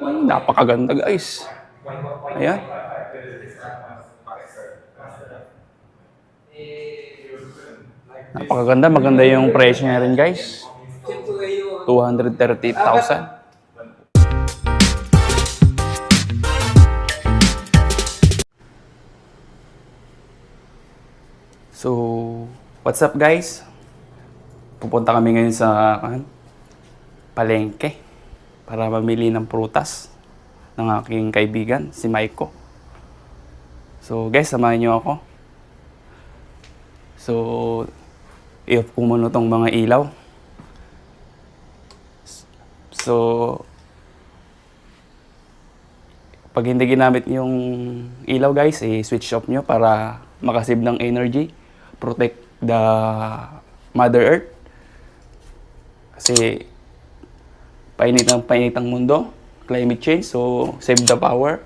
Napakaganda guys. Ayan. Napakaganda. Maganda yung presyo niya rin guys. 230,000. So, what's up guys? Pupunta kami ngayon sa kan, palengke para mamili ng prutas ng aking kaibigan, si Maiko. So guys, samahan niyo ako. So, i-off ko muna tong mga ilaw. So, pag hindi ginamit yung ilaw guys, i-switch off nyo para makasave ng energy, protect the Mother Earth. Kasi painit ang painit ang mundo, climate change, so save the power.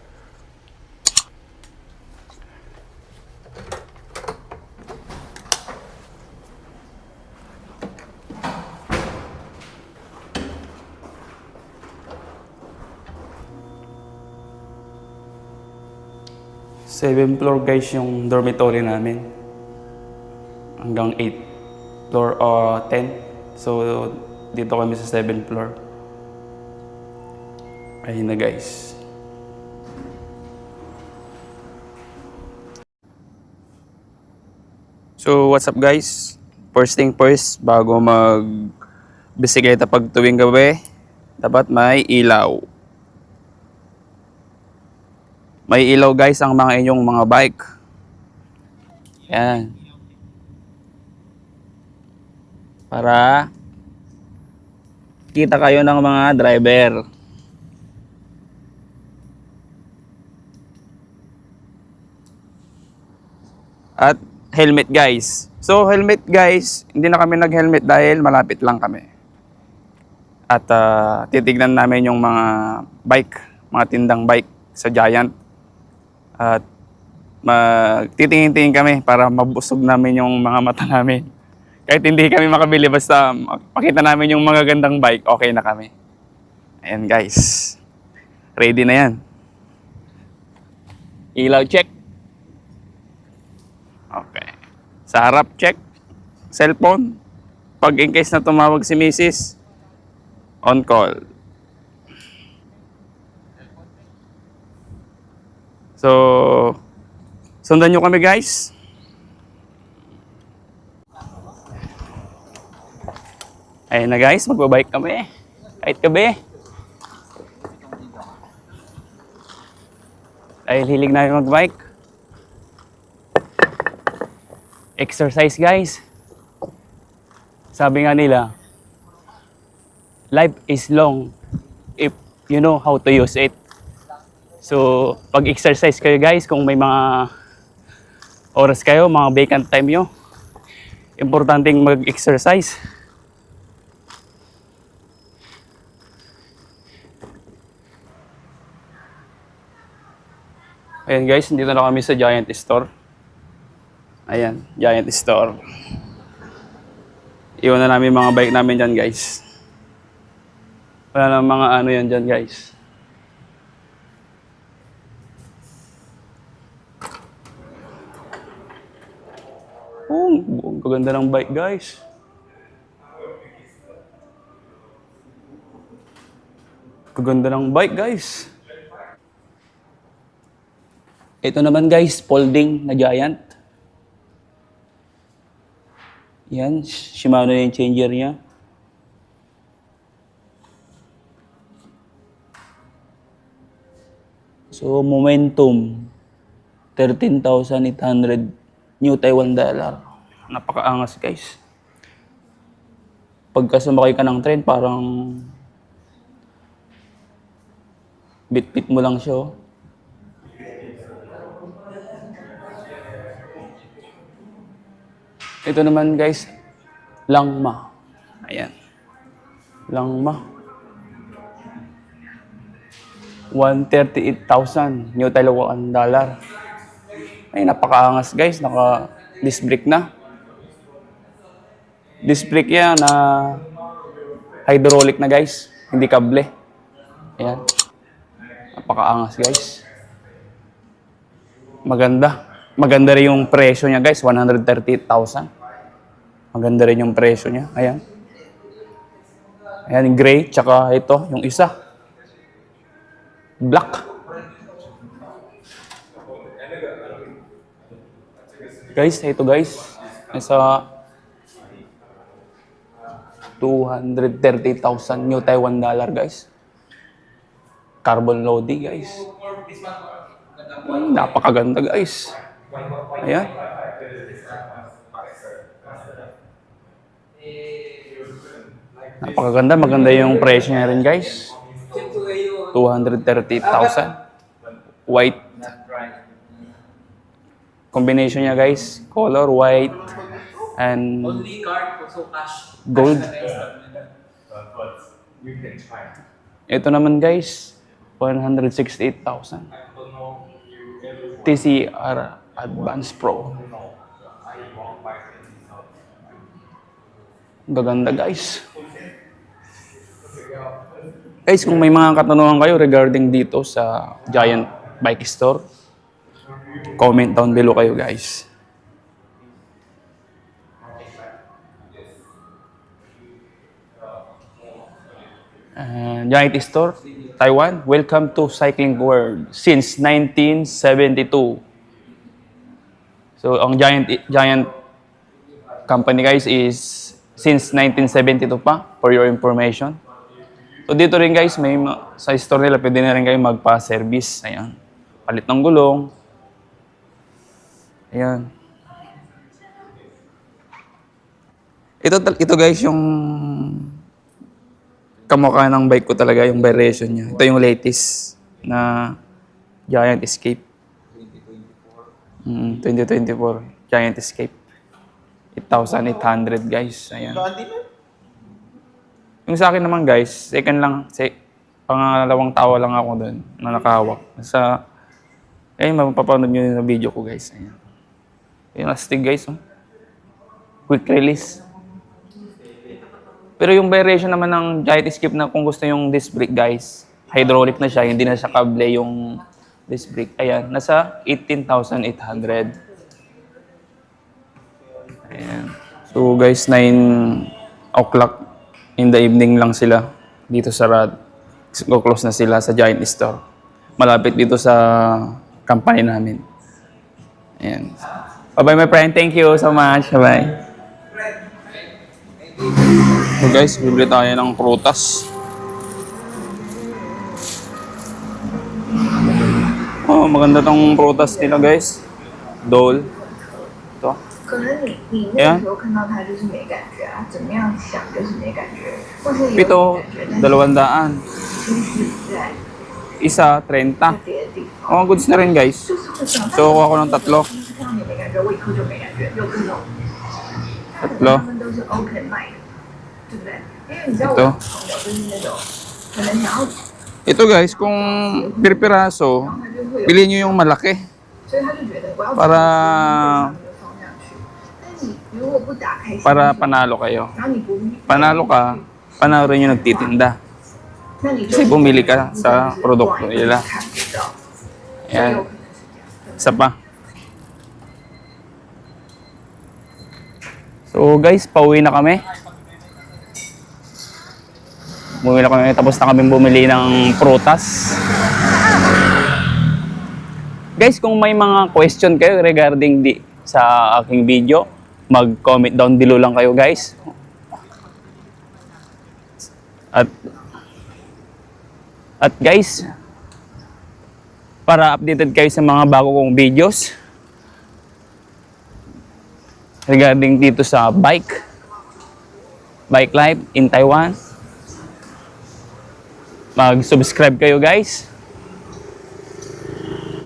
Seven floor guys yung dormitory namin. Hanggang 8 floor o 10. So dito kami sa 7th floor. Ayun na guys. So what's up guys? First thing first, bago mag bisikleta pag tuwing gabi, dapat may ilaw. May ilaw guys ang mga inyong mga bike. Yan. Para kita kayo ng mga driver. At helmet guys. So helmet guys, hindi na kami nag-helmet dahil malapit lang kami. At ah, titignan namin yung mga bike, mga tindang bike sa Giant. At magtitingin-tingin kami para mabusog namin yung mga mata namin. Kahit hindi kami makabili, basta makita namin yung mga gandang bike, okay na kami. Ayan guys. Ready na yan. Ilaw check. Okay. Sa harap check. Cellphone. Pag in case na tumawag si Mrs. On call. So, sundan nyo kami guys. Ayun na guys, magbabike kami. Kahit gabi. Dahil hilig namin magbike. Exercise guys. Sabi nga nila, life is long if you know how to use it. So, pag-exercise kayo guys, kung may mga oras kayo, mga vacant time nyo, importanteng mag-exercise. Ayan guys, dito na kami sa Giant Store. Ayan, Giant Store. Iwan na namin mga bike namin dyan guys. Wala na mga ano yan dyan guys. Oh, ang kaganda ng bike guys. Kaganda ng bike guys. Ito naman guys, folding na Giant. Yan, Shimano yung changer niya. So, momentum, 13,800 New Taiwan dollar. Napakaangas guys. Pagka sumakay ka ng train, parang bit-bit mo lang siya. Ito naman guys, langma. Ayan. Langma. 138,000 New Taiwan dollar. Ay, napakaangas guys. Naka disc brake na. Disc brake yan na hydraulic na guys. Hindi kable. Ayan. Napakaangas guys. Maganda. Maganda rin yung presyo niya guys, 138,000. Maganda rin yung presyo niya. Ayan. Ayan, gray, tsaka ito, yung isa. Black. Guys, ito guys. Nasa 230,000 New Taiwan dollar guys. Carbon loading guys. Napakaganda guys. Ayan. Napakaganda. Maganda yung presyo niya rin guys. 230,000. White. Combination niya guys. Color white and. Gold. Ito naman guys, 168,000. TCR Advance Pro. Gaganda guys. Guys, kung may mga katanungan kayo regarding dito sa Giant Bike Store, comment down below kayo guys. Uh, Giant Store, Taiwan. Welcome to Cycling World since 1972. So, ang Giant Giant company guys is since 1972 pa for your information. So, dito rin guys, may ma- sa store nila pwede na rin kayo magpa-service. Ayan. Palit ng gulong. Ayan. Ito, ito guys, yung kamukha ng bike ko talaga, yung variation niya. Ito yung latest na Giant Escape. 2024. 2024. Giant Escape. 8,800 guys. Ayan. Yung sa akin naman guys, second lang, se pangalawang tawa lang ako doon na nakahawak. Sa, ayun, mapapanood nyo sa video ko guys. Ayan. Yung astig guys, oh. Quick release. Pero yung variation naman ng Giant Escape na kung gusto yung disc brake guys, hydraulic na siya, hindi na siya kable yung disc brake. Ayan, nasa 18,800. Ayan. So guys, 9 o'clock in the evening lang sila dito sa Rad. Go-close na sila sa Giant Store. Malapit dito sa company namin. Ayan. Bye-bye my friend. Thank you so much. Bye-bye. So guys, bibili tayo ng prutas. Oh, maganda tong prutas nila guys. Dole. Ito. 可能你你哎呀那个时候看到它就是没感觉啊，怎么样想就是没感觉，或是有 Pito, 感觉，但是 dalawandaan. 心思在 Isa, 30. 别的地方， Oh, goods na rin guys. 就是会这样。 So, kuha ko ng tatlo. 第一次看到你没感觉，我以后就没感觉，有这种。 Tatlo. 他们都是 open mind，对不对？因为你知道我 Ito. 有朋友就是那种可能想要， Ito guys, kung per piraso, 然后他就会有， pili nyo yung malaki. 所以他就觉得我要 Para- para panalo kayo. Panalo ka, panalo rin yung nagtitinda. Kasi bumili ka sa produkto nila. Ayan. Isa pa. So guys, pauwi na kami. Bumili kami, tapos na kami bumili ng prutas. Guys, kung may mga question kayo regarding di, sa aking video, mag-comment down below lang kayo guys. At at guys, para updated kayo sa mga bago kong videos regarding dito sa bike bike life in Taiwan mag-subscribe kayo guys